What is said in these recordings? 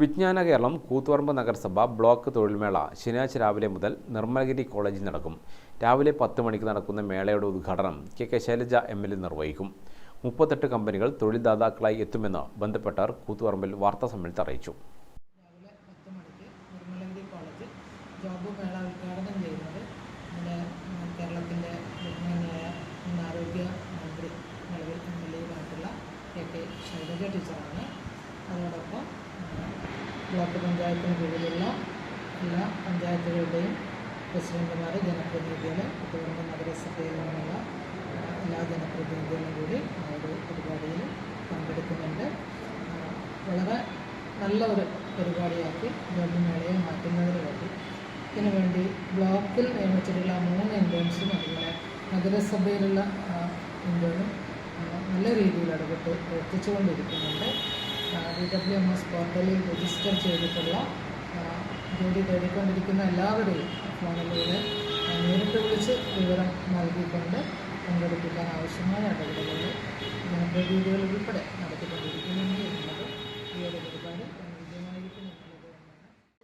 വിജ്ഞാന കേരളം കൂത്തുപറമ്പ് നഗരസഭ ബ്ലോക്ക് തൊഴിൽമേള ശനിയാഴ്ച രാവിലെ മുതൽ നിർമ്മലഗിരി കോളേജിൽ നടക്കും. രാവിലെ പത്ത് മണിക്ക് നടക്കുന്ന മേളയുടെ ഉദ്ഘാടനം K K Shailaja M L A നിർവഹിക്കും. മുപ്പത്തെട്ട് കമ്പനികൾ തൊഴിൽദാതാക്കളായി എത്തുമെന്ന് ബന്ധപ്പെട്ടവർ കൂത്തുപറമ്പിൽ വാർത്താ സമ്മേളനത്തിൽ അറിയിച്ചു. ടീച്ചറാണ്. അതോടൊപ്പം ബ്ലോക്ക് പഞ്ചായത്തിന് കീഴിലുള്ള എല്ലാ പഞ്ചായത്തുകളുടെയും പ്രസിഡന്റുമാർ ജനപ്രതിനിധികൾ കുട്ടികളുടെ നഗരസഭയിൽ നിന്നുള്ള എല്ലാ ജനപ്രതിനിധികളും കൂടി ആ ഒരു പരിപാടിയിൽ പങ്കെടുക്കുന്നുണ്ട്. വളരെ നല്ല ഒരു പരിപാടിയാക്കി ഗവൺമെന്റ് മാറ്റുന്നതിന് വേണ്ടി ഇതിനുവേണ്ടി ബ്ലോക്കിൽ നിയമിച്ചിട്ടുള്ള മൂന്ന് ഇന്റേൺസും അതുപോലെ നഗരസഭയിലുള്ള ഇന്റേണും നല്ല രീതിയിൽ ഇടപെട്ട് പ്രവർത്തിച്ചുകൊണ്ടിരിക്കുന്നുണ്ട്. ഡി ഡബ്ല്യു എം എസ് പോർട്ടലിൽ രജിസ്റ്റർ ചെയ്തിട്ടുള്ള ജോലി തേടിക്കൊണ്ടിരിക്കുന്ന എല്ലാവരെയും ഫോണിലൂടെ നേരിട്ട് വിളിച്ച് വിവരം നൽകിക്കൊണ്ട് പങ്കെടുപ്പിക്കാൻ ആവശ്യമായ ഇടപെടലുകൾ ജനപ്രതിനിധികൾ ഉൾപ്പെടെ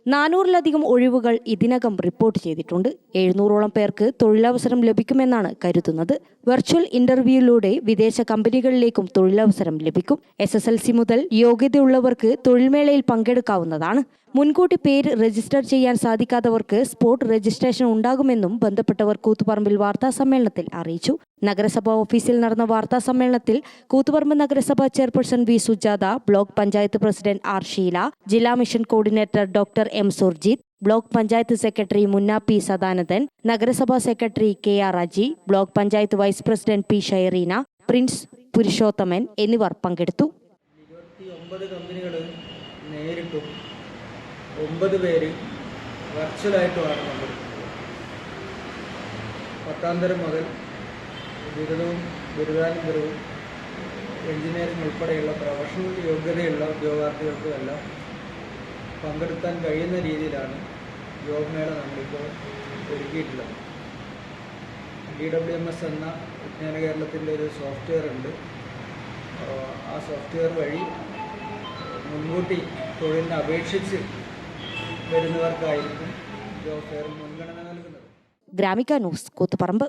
നാനൂറിലധികം ഒഴിവുകൾ ഇതിനകം റിപ്പോർട്ട് ചെയ്തിട്ടുണ്ട്. എഴുന്നൂറോളം പേർക്ക് തൊഴിലവസരം ലഭിക്കുമെന്നാണ് കരുതുന്നത്. വെർച്വൽ ഇന്റർവ്യൂയിലൂടെ വിദേശ കമ്പനികളിലേക്കും തൊഴിലവസരം ലഭിക്കും. എസ് മുതൽ യോഗ്യതയുള്ളവർക്ക് തൊഴിൽമേളയിൽ പങ്കെടുക്കാവുന്നതാണ്. മുൻകൂട്ടി പേര് രജിസ്റ്റർ ചെയ്യാൻ സാധിക്കാത്തവർക്ക് സ്പോട്ട് രജിസ്ട്രേഷൻ ഉണ്ടാകുമെന്നും ബന്ധപ്പെട്ടവർ കൂത്തുപറമ്പിൽ വാർത്താ സമ്മേളനത്തിൽ അറിയിച്ചു. നഗരസഭാ ഓഫീസിൽ നടന്ന വാർത്താ സമ്മേളനത്തിൽ കൂത്തുപറമ്പ് നഗരസഭാ chairperson V Sujatha block panchayat president R Sheela ജില്ലാ mission coordinator doctor M Surjith block panchayat secretary Munna P Sadanandan നഗരസഭാ secretary K R Aji block panchayat vice president P Shaireena Prince Purushothaman എന്നിവർ പങ്കെടുത്തു. ഒമ്പത് പേര് വെർച്വലായിട്ടുമാണ് പങ്കെടുക്കുന്നത് പത്താം തരം മുതൽ ബിരുദവും ബിരുദാനന്തരവും എഞ്ചിനീയറിംഗ് ഉൾപ്പെടെയുള്ള പ്രൊഫഷണൽ യോഗ്യതയുള്ള ഉദ്യോഗാർത്ഥികൾക്കും എല്ലാം പങ്കെടുക്കാൻ കഴിയുന്ന രീതിയിലാണ് ജോബ് മേള നമ്മളിപ്പോൾ ഒരുക്കിയിട്ടുള്ളത്. ഡി ഡബ്ല്യു എം എസ് എന്ന വിജ്ഞാന കേരളത്തിന്റെ ഒരു സോഫ്റ്റ്വെയർ ഉണ്ട്. ആ സോഫ്റ്റ്വെയർ വഴി മുൻകൂട്ടി തൊഴിലിനെ അപേക്ഷിച്ച് വരുന്നവർക്കായിരിക്കും മുൻഗണന ഗ്രാമിക ന്യൂസ് കൂത്തുപറമ്പ്.